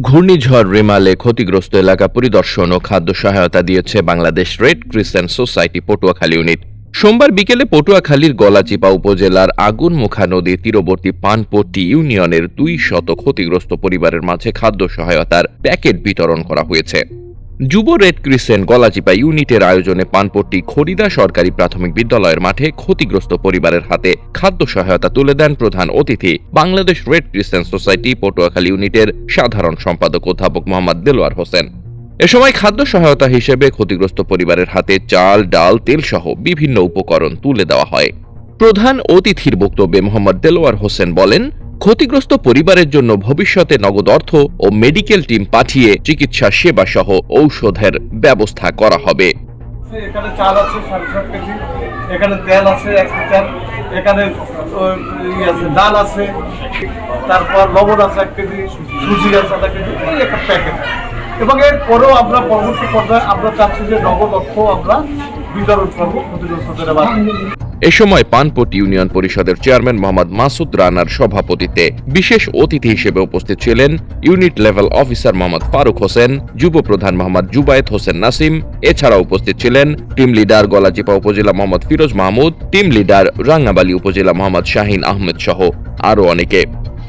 ঘূর্ণিঝড় রেমালে ক্ষতিগ্রস্ত এলাকা পরিদর্শন ও খাদ্য সহায়তা দিয়েছে Bangladesh Red Crescent Society Patuakhali unit. সোমবার বিকেলে পটুয়াখালীর গলাচিপা উপজেলার আগুনমুখা নদী তীরবর্তী পানপট্টি ইউনিয়নের দুই শত ক্ষতিগ্রস্ত পরিবারের মাঝে খাদ্য সহায়তার প্যাকেট বিতরণ করা হয়েছে। যুব রেড ক্রিসেন্ট গলাচিপা ইউনিটের আয়োজনে পানপট্টি খরিদা সরকারি প্রাথমিক বিদ্যালয়ের মাঠে ক্ষতিগ্রস্ত পরিবারের হাতে খাদ্য সহায়তা তুলে দেন প্রধান অতিথি। Bangladesh Red Crescent Society Patuakhali ইউনিটের সাধারণ সম্পাদক অধ্যাপক মোহাম্মদ দেলোয়ার হোসেন। এ সময় খাদ্য সহায়তা হিসেবে ক্ষতিগ্রস্ত পরিবারের হাতে চাল, ডাল তেল সহ বিভিন্ন উপকরণ তুলে দেওয়া হয়। প্রধান অতিথির বক্তব্যে মোহাম্মদ দেলোয়ার হোসেন বলেন ক্ষতিগ্রস্ত পরিবারের জন্য ভবিষ্যতে নগদ অর্থ ও মেডিকেল টিম পাঠিয়ে চিকিৎসা সেবা সহ ঔষধের ব্যবস্থা করা হবে। এখানে চাল আছে সাড়ে সাত কেজি। এখানে তেল আছে, এক লিটার। এখানে আছে, ডাল আছে। তারপর লবণ আছে এক কেজি, সুজি আছে আধা কেজি, এই একটা প্যাকেট। এবং এর পরেও আমরা পরবর্তী পর্যায়ে আমরা চাচ্ছি যে নগদ অর্থ আমরা বিতরণ করব ক্ষতিগ্রস্তদের এ সময় পানপট্টি ইউনিয়ন পরিষদের চেয়ারম্যান মোহাম্মদ মাসুদ রানার সভাপতিত্বে বিশেষ অতিথি হিসেবে উপস্থিত ছিলেন unit level officer Mohammad Faruk Hossain, যুব প্রধান মোহাম্মদ জুবায়েত হোসেন নাসিম এছাড়া উপস্থিত ছিলেন টিম লিডার গলাচিপা উপজেলা মোহাম্মদ ফিরোজ মাহমুদ, টিম লিডার রাঙ্গাবালী উপজেলা মোহাম্মদ শাহিন আহমেদ সহ আরও অনেকে।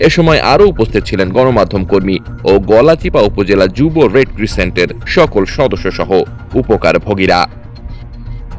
এ সময় আরও উপস্থিত ছিলেন গণমাধ্যম কর্মী ও গলাচিপা উপজেলা যুব রেড ক্রিসেন্টের সকল সদস্য সহ